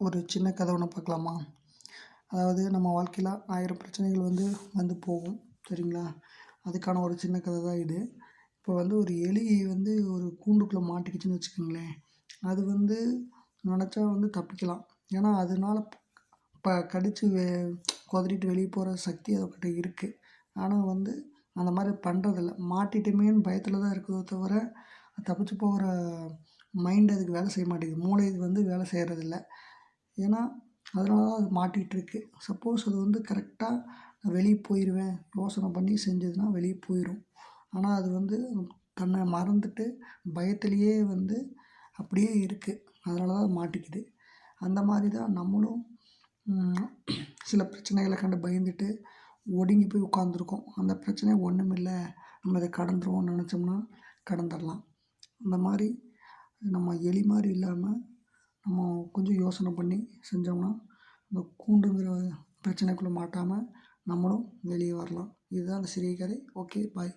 ஒரு சின்ன கதை ஒன்று பார்க்கலாமா? அதாவது நம்ம வாழ்க்கையில் ஆயிரம் பிரச்சனைகள் வந்து வந்து போகும். சரிங்களா? அதுக்கான ஒரு சின்ன கதை தான் இது. இப்போ வந்து ஒரு எலி வந்து ஒரு கூண்டுக்குள்ளே மாட்டிக்கிச்சுன்னு வச்சுக்கோங்களேன். அது வந்து நினச்சா வந்து தப்பிக்கலாம். ஏன்னா அதனால ப கடித்து வெ குதறிட்டு வெளியே போகிற சக்தி அதுக்கிட்ட இருக்குது ஆனால் வந்து அந்த மாதிரி பண்ணுறதில்ல மாட்டிட்டோமேன்னு பயத்தில் தான் இருக்குதோ தவிர தப்பிச்சு போகிற மைண்ட் அதுக்கு வேலை செய்ய மாட்டேங்குது. மூளை இது வந்து வேலை செய்கிறதில்ல ஏன்னா அதனால தான் அது மாட்டிகிட்ருக்கு. சப்போஸ் அது வந்து கரெக்டாக வெளியே போயிடுவேன் யோசனை பண்ணி செஞ்சதுன்னா வெளியே போயிடும் ஆனால் அது வந்து தன்னை மறந்துட்டு பயத்துலேயே வந்து அப்படியே இருக்குது அதனால தான் மாட்டிக்குது. அந்த மாதிரி தான் நம்மளும் சில பிரச்சனைகளை கண்டு பயந்துட்டு ஒடுங்கி போய் உட்காந்துருக்கோம் அந்த பிரச்சனை ஒன்றுமில்ல நம்ம இதை கடந்துருவோம்னு நினச்சோம்னா கடந்துடலாம் அந்த மாதிரி நம்ம எலி மாதிரி இல்லாமல் நம்ம கொஞ்சம் யோசனை பண்ணி செஞ்சோம்னா இந்த கூண்டுங்கிற பிரச்சனைக்குள்ளே மாட்டாமல் நம்மளும் வெளியே வரலாம். இதுதான் அந்த சிறிய கதை. Okay bye.